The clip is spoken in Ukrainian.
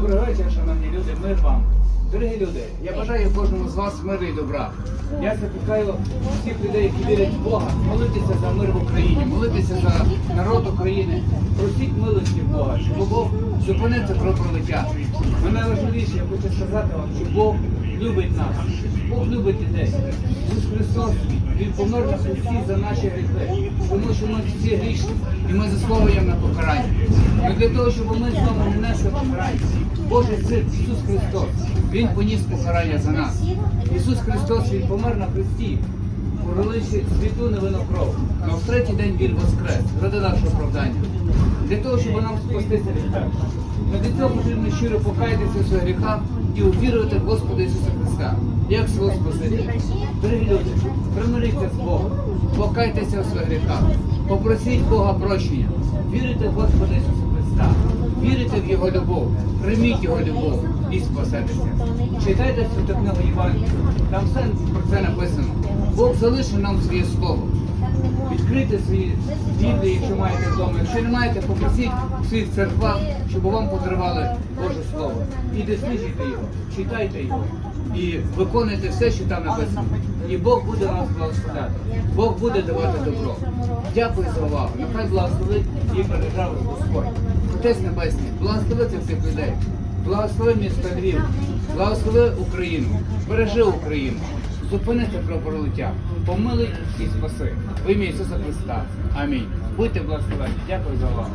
вечір, шановні люди, мир вам. Дорогі люди, я бажаю кожному з вас миру і добра. Я закликаю всіх людей, які вірять в Бога, молитися за мир в Україні, молитися за народ України. Просіть милості в Бога, щоб Бог зупинив це пролиття. Но найважливіше, я хочу сказати вам, що Бог любить нас. Бог любить дітей. Ісус Христос, Він помер на хресті за наші гріхи, тому що ми всі грішні і ми заслуговуємо на покарання. І для того, щоб ми з вами не несли покарання, Божий син Ісус Христос, Він поніс покарання за нас. Ісус Христос, Він помер на хресті, проливши світу невинну кров. В третій день Він воскрес, ради нашого оправдання. Для того, щоб нам спастися від. Но для цього потрібно щиро покаятися в своїх гріхах і увірувати в Господа Ісуса Христа, як свого Спасителя. Дорогі люди, примиріться з Богом, покайтеся у своїх гріхах, попросіть Бога прощення, вірите в Господа Ісуса Христа, вірите в Його любов, прийміть Його любов і спасетеся. Читайте святу книгу Євангелія, там все про це написано. Бог залишив нам своє слово. Відкрийте свої біблії, якщо маєте вдома. Якщо не маєте, попросіть в своїх церквах, щоб вам подарували Боже Слово. І досліджуйте його, читайте його і виконуйте все, що там написано. І Бог буде нас благословляти. Бог буде давати добро. Дякую за увагу. Нехай благословить і бережав Господь. Отець Небесний, благослови цих всіх людей. Благослови місто Львів, благослови Україну, бережи Україну. Зупини це кровопролиття, помили і спаси. В ім'я Ісуса Христа. Амінь. Будьте благословені. Дякую за увагу.